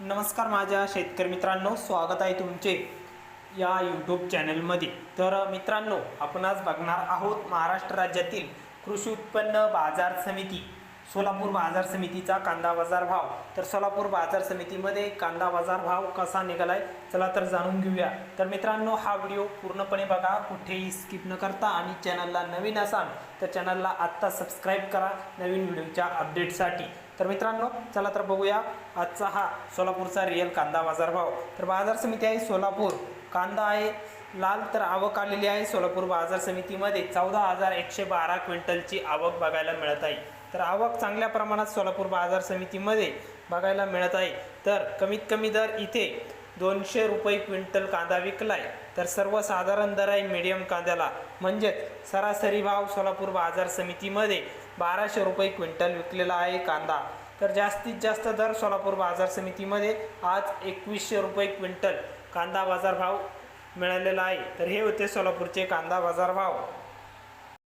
नमस्कार माझ्या शेतकरी मित्रांनो स्वागत आहे तुमचे या यूट्यूब चॅनलमध्ये तर मित्रांनो आपण आज बघणार आहोत महाराष्ट्र राज्यातील कृषी उत्पन्न बाजार समिती. सोलापूर बाजार समितीचा कांदा बाजार भाव. तर सोलापूर बाजार समितीमध्ये कांदा बाजार भाव कसा निघालाय चला तर जाणून घेऊया. तर मित्रांनो हा व्हिडिओ पूर्णपणे बघा कुठेही स्किप न करता आणि चॅनलला नवीन असाल तर चॅनलला आत्ता सबस्क्राईब करा नवीन व्हिडिओच्या अपडेटसाठी तर मित्रांनो चला तर बघूया आजचा हा सोलापूरचा रिअल कांदा बाजार भाव. तर बाजार समिती आहे सोलापूर. कांदा आहे लाल तर आवक आलेली आहे. सोलापूर बाजार समितीमध्ये चौदा हजार एकशे बारा क्विंटलची आवक बघायला मिळत आहे. तर आवक चांगल्या प्रमाणात सोलापूर बाजार समितीमध्ये बघायला मिळत आहे. तर कमीत कमी दर इथे दोनशे रुपये क्विंटल कांदा विकलाय. तर सर्वसाधारण दर आहे मीडियम कांद्याला. म्हणजेच सरासरी भाव सोलापूर बाजार समितीमध्ये बाराशे रुपये क्विंटल विकलेला आहे कांदा. तर जास्तीत जास्त दर सोलापूर बाजार समितीमध्ये आज एकवीसशे रुपये क्विंटल कांदा बाजार भाव मिळालेला आहे. तर हे होते सोलापूरचे कांदा बाजार भाव.